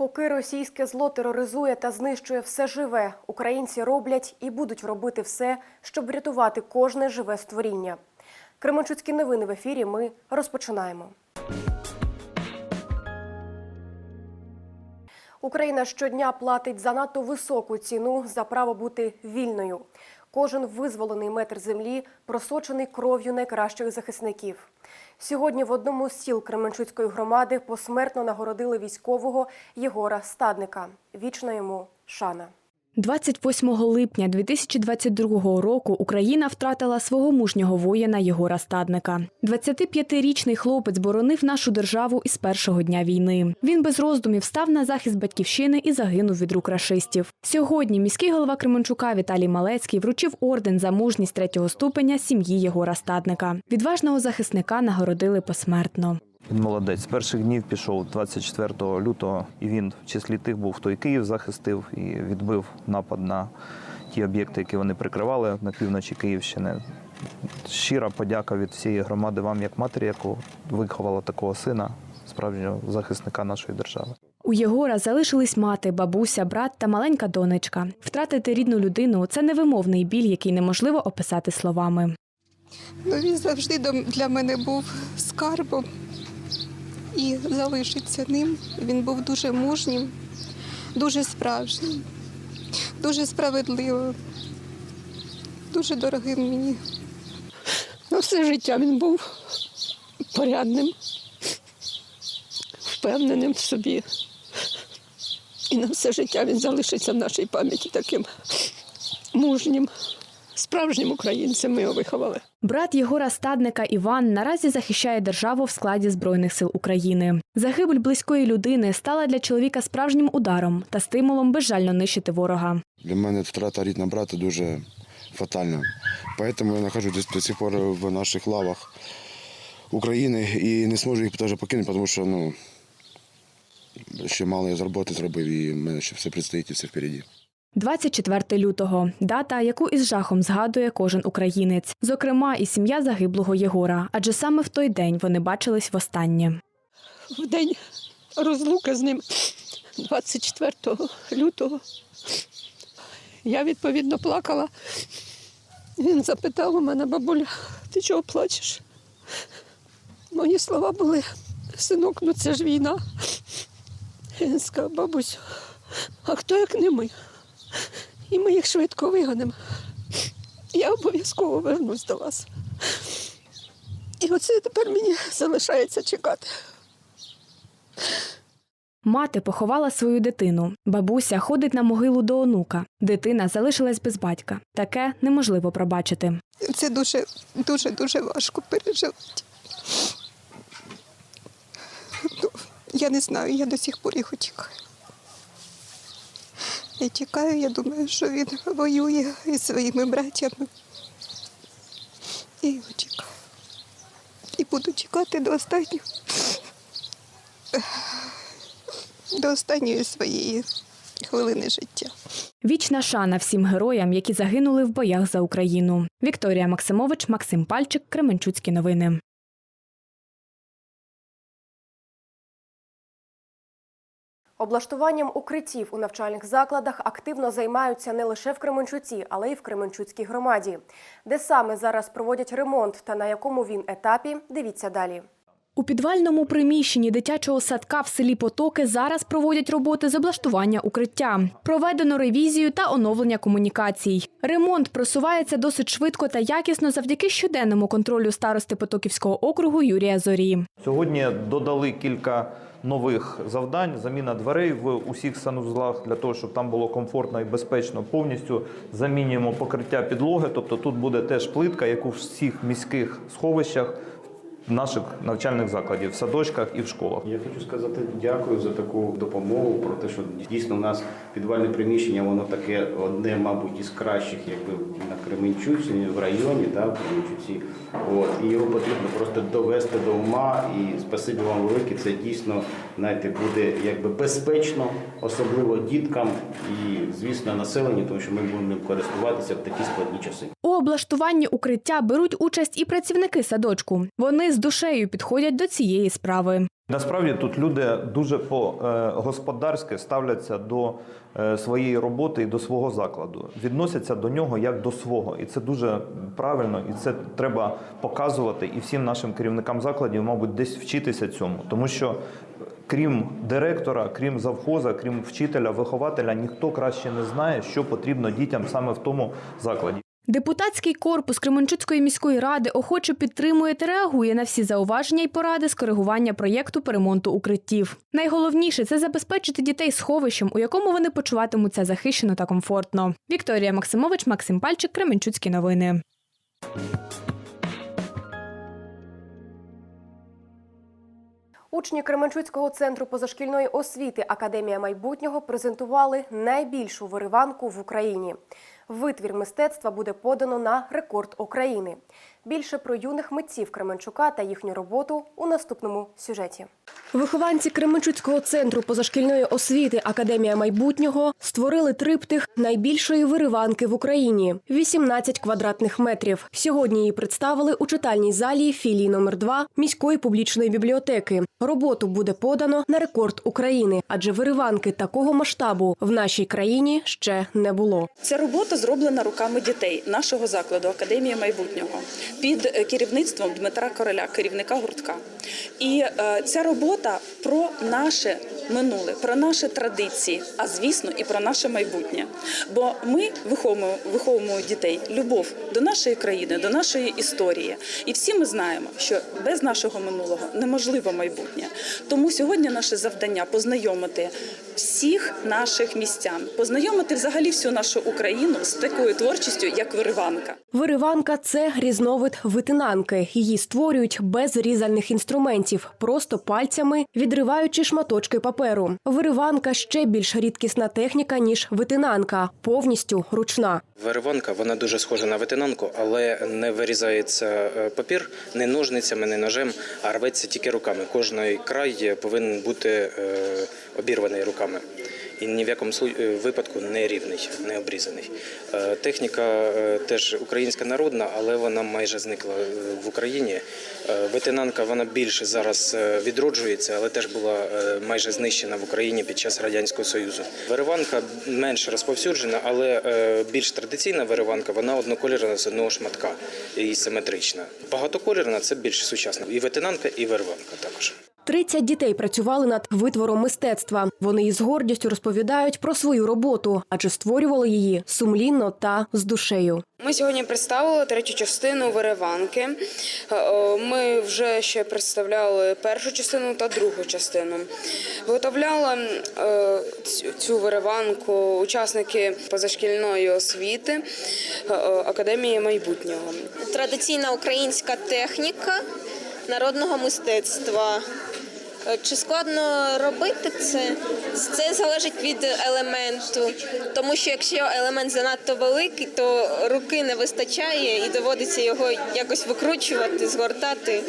Поки російське зло тероризує та знищує все живе, українці роблять і будуть робити все, щоб врятувати кожне живе створіння. Кременчуцькі новини в ефірі. Ми розпочинаємо. Україна щодня платить занадто високу ціну за право бути вільною. Кожен визволений метр землі просочений кров'ю найкращих захисників. Сьогодні в одному з сіл Кременчуцької громади посмертно нагородили військового Єгора Стадника. Вічна йому шана. 28 липня 2022 року Україна втратила свого мужнього воїна Єгора Стадника. 25-річний хлопець боронив нашу державу із першого дня війни. Він без роздумів став на захист батьківщини і загинув від рук рашистів. Сьогодні міський голова Кременчука Віталій Малецький вручив орден за мужність третього ступеня сім'ї Єгора Стадника. Відважного захисника нагородили посмертно. Він молодець. З перших днів пішов 24 лютого, і він в числі тих був, хто і Київ захистив і відбив напад на ті об'єкти, які вони прикривали на півночі Київщини. Щира подяка від всієї громади вам, як матері, яку виховала такого сина, справжнього захисника нашої держави. У Єгора залишились мати, бабуся, брат та маленька донечка. Втратити рідну людину це невимовний біль, який неможливо описати словами. Ну, він завжди для мене був скарбом і залишиться ним. Він був дуже мужнім, дуже справжнім, дуже справедливим, дуже дорогим мені. Ну, все життя він був порядним, впевненим в собі. І на все життя він залишиться в нашій пам'яті таким мужнім, справжнім українцем. Ми його виховали. Брат Єгора Стадника Іван наразі захищає державу в складі Збройних сил України. Загибель близької людини стала для чоловіка справжнім ударом та стимулом безжально нищити ворога. Для мене втрата рідного брата дуже фатальна. Поэтому я нахожусь до, до сих пор в наших лавах України і не зможу їх теж покинути, тому що ну, ще мало я з роботи зробив і в мене ще все предстоїть і все впереді. 24 лютого дата, яку із жахом згадує кожен українець, зокрема, і сім'я загиблого Єгора, адже саме в той день вони бачились востаннє. В день розлуки з ним 24 лютого. Я відповідно плакала. Він запитав у мене, бабуля, ти чого плачеш? Мої слова були, синок, ну це ж війна. Він сказав, бабусю, а хто як не ми? І ми їх швидко вигонимо. Я обов'язково вернусь до вас. І оце тепер мені залишається чекати. Мати поховала свою дитину. Бабуся ходить на могилу до онука. Дитина залишилась без батька. Таке неможливо пробачити. Це дуже, дуже, дуже важко переживати. Ну, я не знаю, я до сих пор його чекаю. Я чекаю, я думаю, що він воює із своїми братями. Я його чекаю. І буду чекати до останнього. До останньої своєї хвилини життя. Вічна шана всім героям, які загинули в боях за Україну. Вікторія Максимович, Максим Пальчик, Кременчуцькі новини. Облаштуванням укриттів у навчальних закладах активно займаються не лише в Кременчуці, але й в Кременчуцькій громаді. Де саме зараз проводять ремонт та на якому він етапі, дивіться далі. У підвальному приміщенні дитячого садка в селі Потоки зараз проводять роботи з облаштування укриття. Проведено ревізію та оновлення комунікацій. Ремонт просувається досить швидко та якісно завдяки щоденному контролю старости Потоківського округу Юрія Зорі. Сьогодні додали кілька нових завдань: заміна дверей в усіх санузлах для того, щоб там було комфортно і безпечно. Повністю замінюємо покриття підлоги. Тобто тут буде теж плитка, як у всіх міських сховищах наших навчальних закладів, в садочках і в школах. Я хочу сказати дякую за таку допомогу, про те, що дійсно у нас підвальне приміщення, воно таке одне, мабуть, із кращих, якби на Кременчуці, в районі, да, в Кременчуці. От, і його потрібно просто довести до ума. І спасибі вам велике. Це дійсно, знаєте, буде якби безпечно, особливо діткам і, звісно, населенню, тому що ми будемо ним користуватися в такі складні часи. У облаштуванні укриття беруть участь і працівники садочку. Вони з душею підходять до цієї справи. Насправді тут люди дуже по е, господарськи ставляться до е, своєї роботи і до свого закладу. Відносяться до нього як до свого, і це дуже правильно, і це треба показувати і всім нашим керівникам закладів, мабуть, десь вчитися цьому, тому що. Крім директора, крім завхоза, крім вчителя, вихователя, ніхто краще не знає, що потрібно дітям саме в тому закладі. Депутатський корпус Кременчуцької міської ради охоче підтримує та реагує на всі зауваження й поради з коригування проєкту по ремонту укриттів. Найголовніше це забезпечити дітей сховищем, у якому вони почуватимуться захищено та комфортно. Вікторія Максимович, Максим Пальчик, Кременчуцькі новини. Учні Кременчуцького центру позашкільної освіти Академія майбутнього презентували найбільшу вириванку в Україні. Витвір мистецтва буде подано на рекорд України. Більше про юних митців Кременчука та їхню роботу у наступному сюжеті. Вихованці Кременчуцького центру позашкільної освіти Академія майбутнього створили триптих найбільшої вириванки в Україні 18 квадратних метрів. Сьогодні її представили у читальній залі філії номер 2 міської публічної бібліотеки. Роботу буде подано на рекорд України, адже вириванки такого масштабу в нашій країні ще не було. Ця робота зроблена руками дітей нашого закладу Академія майбутнього під е, керівництвом Дмитра Короля, керівника гуртка. І е, ця робота про наше минуле, про наші традиції, а звісно, і про наше майбутнє. Бо ми виховуємо, виховуємо дітей любов до нашої країни, до нашої історії. І всі ми знаємо, що без нашого минулого неможливо майбутнє. Тому сьогодні наше завдання познайомити всіх наших містян, познайомити взагалі всю нашу Україну з такою творчістю, як вириванка. Вириванка це різновид витинанки. Її створюють без різальних інструментів, просто пальцями відриваючи шматочки паперу. Вириванка ще більш рідкісна техніка ніж витинанка, повністю ручна. Вириванка вона дуже схожа на витинанку, але не вирізається е, папір не ножницями, не ножем, а рветься тільки руками. Кожний край повинен бути е, обірваний руками. І ні в якому е, випадку не рівний, не обрізаний. Е, Техніка е, теж українська народна, але вона майже зникла в Україні. Ветенанка вона більше зараз відроджується, але теж була майже знищена в Україні під час радянського союзу. Вириванка менш розповсюджена, але більш традиційна вириванка вона однокольорна з одного шматка і симетрична. Багатокольорна це більш сучасна. І ветенанка, і вириванка також. 30 дітей працювали над витвором мистецтва. Вони із гордістю розповідають про свою роботу, адже створювали її сумлінно та з душею. Ми сьогодні представили третю частину вириванки. Е, Ми вже ще представляли першу частину та другу частину. Виготовляли е, цю- вириванку учасники позашкільної освіти е, Академії майбутнього. традиційна українська техніка народного мистецтва. Е, Чи складно робити це? Це залежить від елементу, тому що якщо елемент занадто великий, то руки не вистачає і доводиться його якось викручувати, згортати.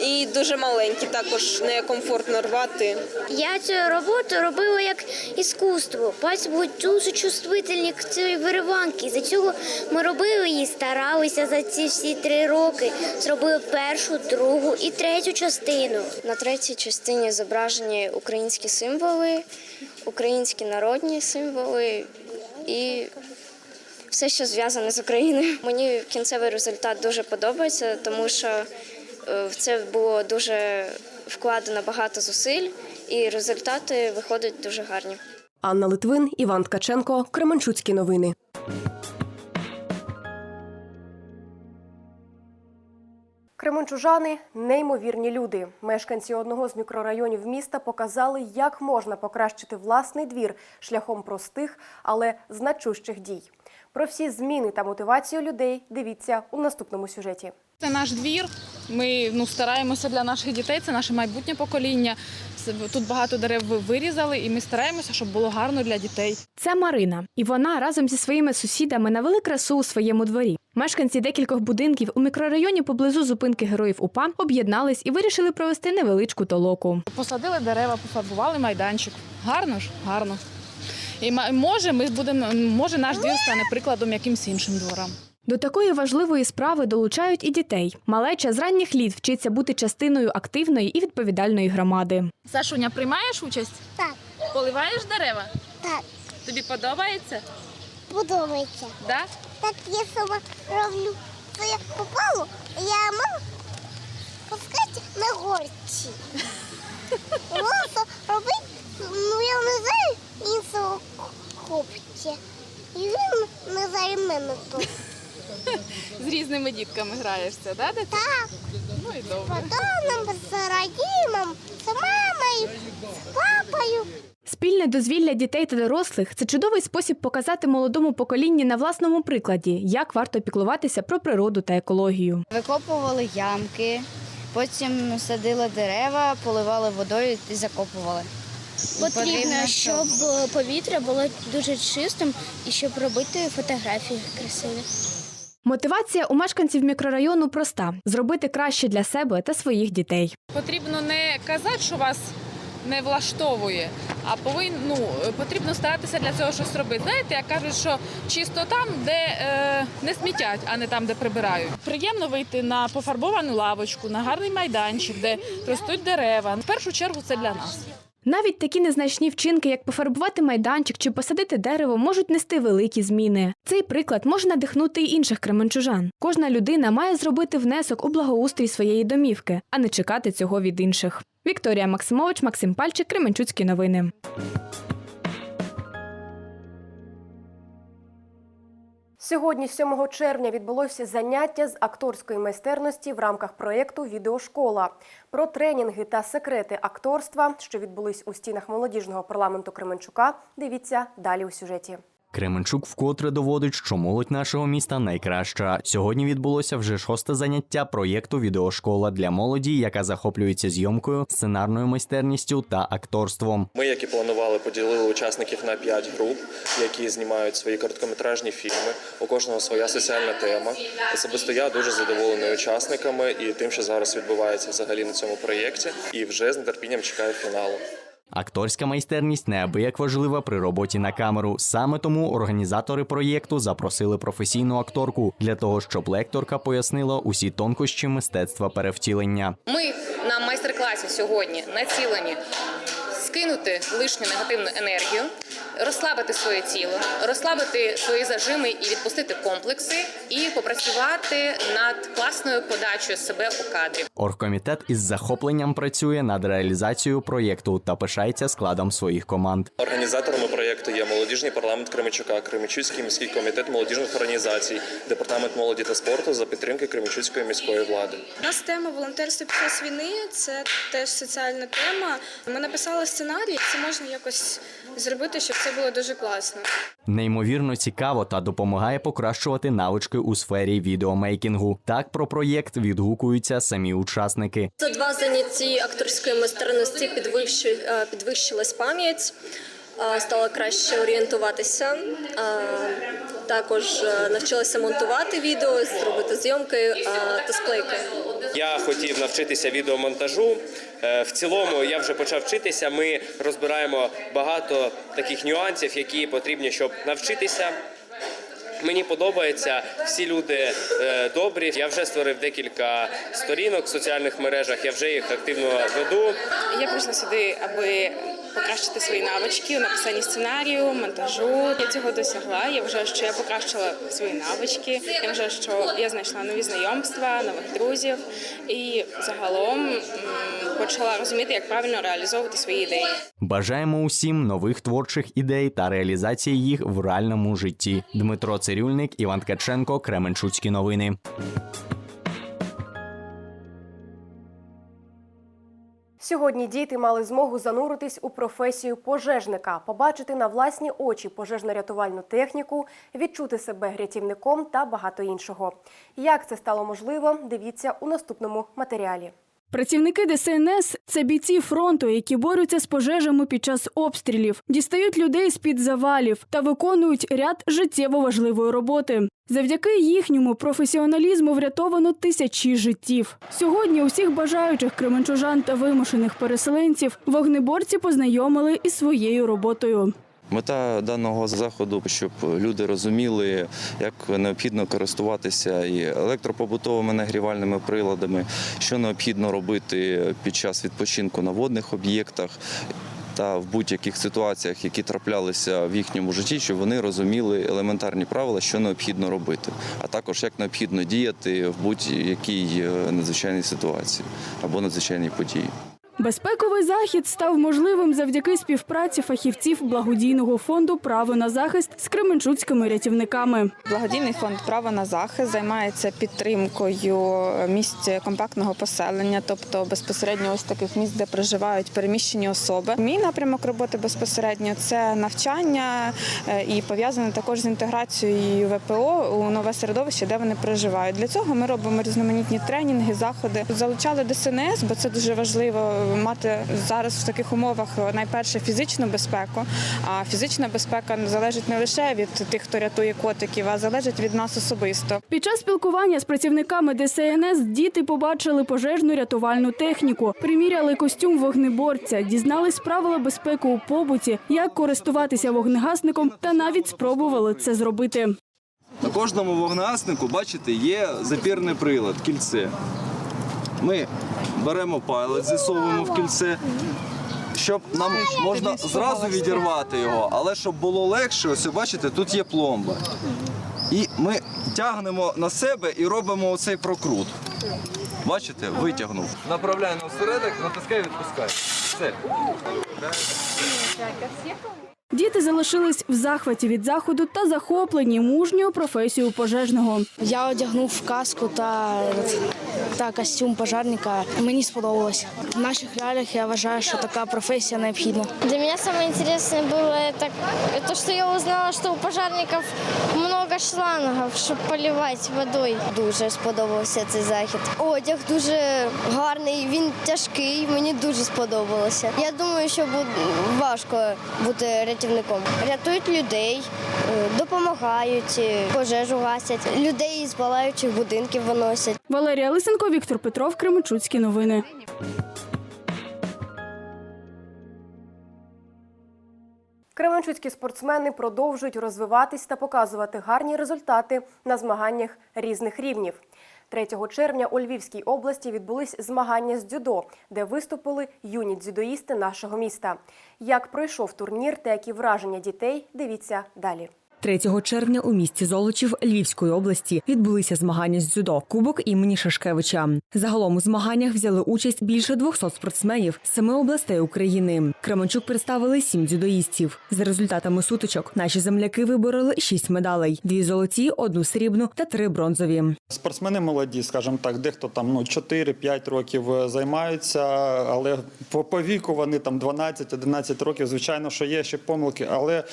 І дуже маленькі, також некомфортно рвати. Я цю роботу робила як іскусство. Пальці були дуже чувствительні к цієї вириванки. За цього ми робили її, старалися за ці всі три роки. Зробили першу, другу і третю частину. На третій частині зображені українські символи, українські народні символи і все, що зв'язане з Україною. Мені кінцевий результат дуже подобається, тому що в це було дуже вкладено багато зусиль, і результати виходять дуже гарні. Анна Литвин, Іван Ткаченко, Кременчуцькі новини. Кременчужани неймовірні люди. Мешканці одного з мікрорайонів міста показали, як можна покращити власний двір шляхом простих, але значущих дій. Про всі зміни та мотивацію людей дивіться у наступному сюжеті. Це наш двір. Ми ну, стараємося для наших дітей, це наше майбутнє покоління. Тут багато дерев вирізали, і ми стараємося, щоб було гарно для дітей. Це Марина, і вона разом зі своїми сусідами навели красу у своєму дворі. Мешканці декількох будинків у мікрорайоні поблизу зупинки героїв УПА об'єднались і вирішили провести невеличку толоку. Посадили дерева, пофарбували майданчик. Гарно ж, гарно. І може, ми будемо, може, наш двір стане прикладом якимсь іншим дворам. До такої важливої справи долучають і дітей. Малеча з ранніх літ вчиться бути частиною активної і відповідальної громади. Сашуня, приймаєш участь? Так. Поливаєш дерева? Так, Тобі подобається? подобається. Да? Так я сама роблю. Це я попало, я можу пускати на горці. Можу робити, ну я не знаю іншого хлопця. І він не знає мене тут. З різними дітками граєшся, да? дитина? Так, Ну і добре. потім з Радімом, з мамою, з папою. Спільне дозвілля дітей та дорослих це чудовий спосіб показати молодому поколінню на власному прикладі, як варто піклуватися про природу та екологію. Викопували ямки, потім садили дерева, поливали водою і закопували. Потрібно, щоб повітря було дуже чистим і щоб робити фотографії красиві. Мотивація у мешканців мікрорайону проста зробити краще для себе та своїх дітей. Потрібно не казати, що вас не влаштовує, а повин, ну, потрібно старатися для цього щось робити. Знаєте, як кажуть, що чисто там, де е, не смітять, а не там, де прибирають. Приємно вийти на пофарбовану лавочку, на гарний майданчик, де ростуть дерева. В першу чергу це для нас. Навіть такі незначні вчинки, як пофарбувати майданчик чи посадити дерево, можуть нести великі зміни. Цей приклад може надихнути й інших кременчужан. Кожна людина має зробити внесок у благоустрій своєї домівки, а не чекати цього від інших. Вікторія Максимович, Максим Пальчик, Кременчуцькі новини. Сьогодні, 7 червня, відбулося заняття з акторської майстерності в рамках проєкту Відеошкола. Про тренінги та секрети акторства, що відбулись у стінах молодіжного парламенту Кременчука, дивіться далі у сюжеті. Кременчук вкотре доводить, що молодь нашого міста найкраща. Сьогодні відбулося вже шосте заняття проєкту Відеошкола для молоді, яка захоплюється зйомкою, сценарною майстерністю та акторством. Ми, як і планували, поділили учасників на п'ять груп, які знімають свої короткометражні фільми. У кожного своя соціальна тема. Особисто я дуже задоволений учасниками і тим, що зараз відбувається взагалі на цьому проєкті, і вже з нетерпінням чекаю фіналу. Акторська майстерність неабияк важлива при роботі на камеру. Саме тому організатори проєкту запросили професійну акторку для того, щоб лекторка пояснила усі тонкощі мистецтва перевтілення. Ми на майстер-класі сьогодні націлені скинути лишню негативну енергію, розслабити своє тіло, розслабити свої зажими і відпустити комплекси, і попрацювати над класною подачею себе у кадрі. Оргкомітет із захопленням працює над реалізацією проєкту та пишається складом своїх команд. Організаторами проєкту є молодіжний парламент Кременчука, Кременчуцький міський комітет молодіжних організацій, департамент молоді та спорту за підтримки Кременчуцької міської влади. У нас тема волонтерство під час війни це теж соціальна тема. Ми написали сценарій, це можна якось зробити, щоб це було дуже класно. Неймовірно цікаво та допомагає покращувати навички у сфері відеомейкінгу. Так про проєкт відгукуються самі учасники. За два заняття акторської майстерності е, підвищилась пам'ять, стала краще орієнтуватися. е, Також е, навчилася монтувати відео, зробити зйомки е, та склейки. Я хотів навчитися відеомонтажу. Е, В цілому я вже почав вчитися. Ми розбираємо багато таких нюансів, які потрібні, щоб навчитися. Мені подобається, всі люди е, добрі. Я вже створив декілька сторінок в соціальних мережах. Я вже їх активно веду. Я прийшла сюди, аби покращити свої навички у написанні сценарію, монтажу. Я цього досягла. Я вважаю, що я покращила свої навички. Я вважаю, що я знайшла нові знайомства, нових друзів і загалом почала розуміти, як правильно реалізовувати свої ідеї. Бажаємо усім нових творчих ідей та реалізації їх в реальному житті. Дмитро Цирюльник, Іван Ткаченко, Кременчуцькі новини. Сьогодні діти мали змогу зануритись у професію пожежника, побачити на власні очі пожежно-рятувальну техніку, відчути себе рятівником та багато іншого. Як це стало можливо, дивіться у наступному матеріалі. Працівники ДСНС це бійці фронту, які борються з пожежами під час обстрілів, дістають людей з під завалів та виконують ряд життєво важливої роботи. Завдяки їхньому професіоналізму врятовано тисячі життів. Сьогодні усіх бажаючих кременчужан та вимушених переселенців вогнеборці познайомили із своєю роботою. Мета даного заходу, щоб люди розуміли, як необхідно користуватися і електропобутовими нагрівальними приладами, що необхідно робити під час відпочинку на водних об'єктах. Та в будь-яких ситуаціях, які траплялися в їхньому житті, щоб вони розуміли елементарні правила, що необхідно робити, а також як необхідно діяти в будь-якій е, надзвичайній ситуації або надзвичайній події. Безпековий захід став можливим завдяки співпраці фахівців благодійного фонду Право на захист з кременчуцькими рятівниками. Благодійний фонд Право на захист займається підтримкою місць компактного поселення, тобто безпосередньо ось таких місць, де проживають переміщені особи. Мій напрямок роботи безпосередньо це навчання е, і пов'язане також з інтеграцією ВПО у нове середовище, де вони проживають. Для цього ми робимо різноманітні тренінги, заходи. Залучали ДСНС, бо це дуже важливо мати зараз в таких умовах найперше фізичну безпеку. А фізична безпека залежить не лише від тих, хто рятує котиків, а залежить від нас особисто. Під час спілкування з працівниками ДСНС діти побачили пожежну рятувальну техніку, приміряли костюм вогнеборця, дізнались правила безпеки у побуті, як користуватися вогнегасником, та навіть спробували це зробити. На кожному вогнегаснику, бачите, є запірний прилад, кільце. Ми беремо пайлет, зісовуємо в кільце, щоб нам можна зразу відірвати його, але щоб було легше, ось бачите, тут є пломба. І ми тягнемо на себе і робимо оцей прокрут. Бачите, витягнув. Направляю на осередок, натискаю, відпускаю. Все. Діти залишились в захваті від заходу та захоплені мужньою професією пожежного. Я одягнув каску та, та костюм пожарника. Мені сподобалось. В наших реаліях я вважаю, що така професія необхідна. Для меня самое интересное было это, то, что я узнала, что у пожарников много шлангов, щоб поливати водою. Дуже сподобався цей захід. Одяг дуже гарний, він тяжкий, мені дуже сподобалося. Я думаю, що буде важко бути рятівником. Рятують людей, е, допомагають, е, пожежу гасять, людей з палаючих будинків виносять. Валерія Лисенко, Віктор Петров, Кременчуцькі новини. Кременчуцькі спортсмени продовжують розвиватись та показувати гарні результати на змаганнях різних рівнів. 3 червня у Львівській області відбулись змагання з дзюдо, де виступили юні дзюдоїсти нашого міста. Як пройшов турнір та які враження дітей, дивіться далі. 3 червня у місті Золочів Львівської області відбулися змагання з дзюдо Кубок імені Шашкевича. Загалом у змаганнях взяли участь більше 200 спортсменів з семи областей України. Кременчук представили сім дзюдоїстів. За результатами сутичок наші земляки вибороли шість медалей: дві золоті, одну срібну та три бронзові. Спортсмени молоді, скажімо так, дехто там ну 4-5 років е, займаються, але по, віку вони там 12-11 років. Звичайно, що є ще помилки, але.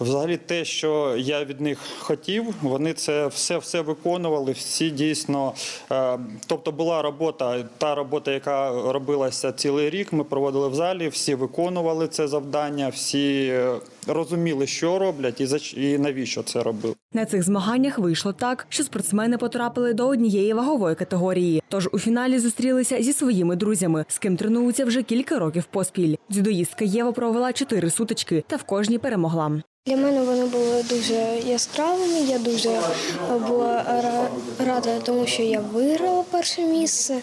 Взагалі, те, що я від них хотів, вони це все все виконували. Всі дійсно, е, тобто була робота, та робота, яка робилася цілий рік. Ми проводили в залі. Всі виконували це завдання, всі е, розуміли, що роблять, і за і навіщо це робили. На цих змаганнях вийшло так, що спортсмени потрапили до однієї вагової категорії. Тож у фіналі зустрілися зі своїми друзями, з ким тренуються вже кілька років поспіль. Дзюдоїстка Єва провела чотири сутички та в кожній перемогла. Для мене вони були дуже яскравими. Я дуже була рада, тому що я виграла перше місце.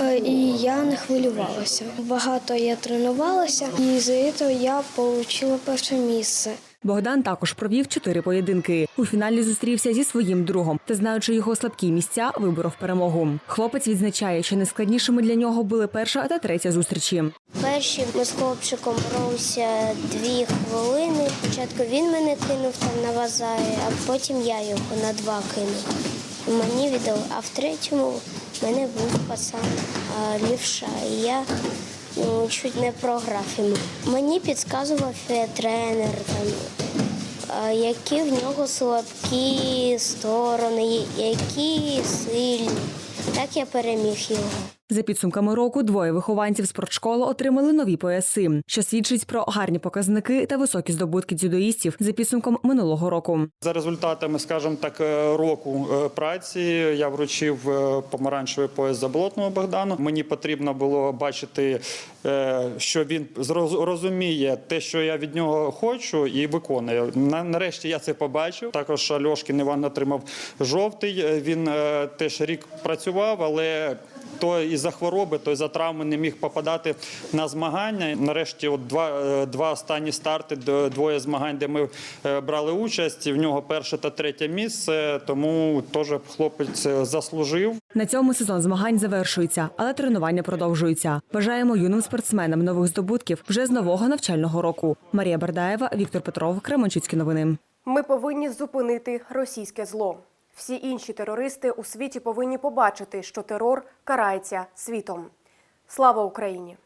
Е, І я не хвилювалася. Багато я тренувалася, і за цього я отримала перше місце. Богдан також провів чотири поєдинки. У фіналі зустрівся зі своїм другом та, знаючи його слабкі місця, виборов перемогу. Хлопець відзначає, що найскладнішими для нього були перша та третя зустрічі. Перші ми з хлопчиком боролися дві хвилини. Спочатку він мене кинув там на вазарі, а потім я його на два кинув. Мені віддали, а в третьому в мене був пацан лівша. І я чуть не програв йому. Мені підказував е, тренер, там, які в нього слабкі сторони, які сильні. Так я переміг його. За підсумками року, двоє вихованців спортшколи отримали нові пояси, що свідчить про гарні показники та високі здобутки дзюдоїстів за підсумком минулого року. За результатами, скажімо так, е, року е, праці я вручив е, помаранчевий пояс Заболотному Богдану. Мені потрібно було бачити, що він розуміє те, що я від нього хочу, і виконує. Нарешті я це побачив. Також Альошкін Іван отримав жовтий. Він теж рік працював, але то і за хвороби, то і за травми не міг попадати на змагання. Нарешті, от два, е, два останні старти, двоє змагань, де ми е, брали участь. В нього перше та третє місце. Тому теж хлопець е, заслужив. На цьому сезон змагань завершується, але тренування продовжуються. Бажаємо юним спортсменам нових здобутків вже з нового навчального року. Марія Бардаєва, Віктор Петров, Кременчуцькі новини. Ми повинні зупинити російське зло. Всі інші терористи у світі повинні побачити, що терор карається світом. Слава Україні!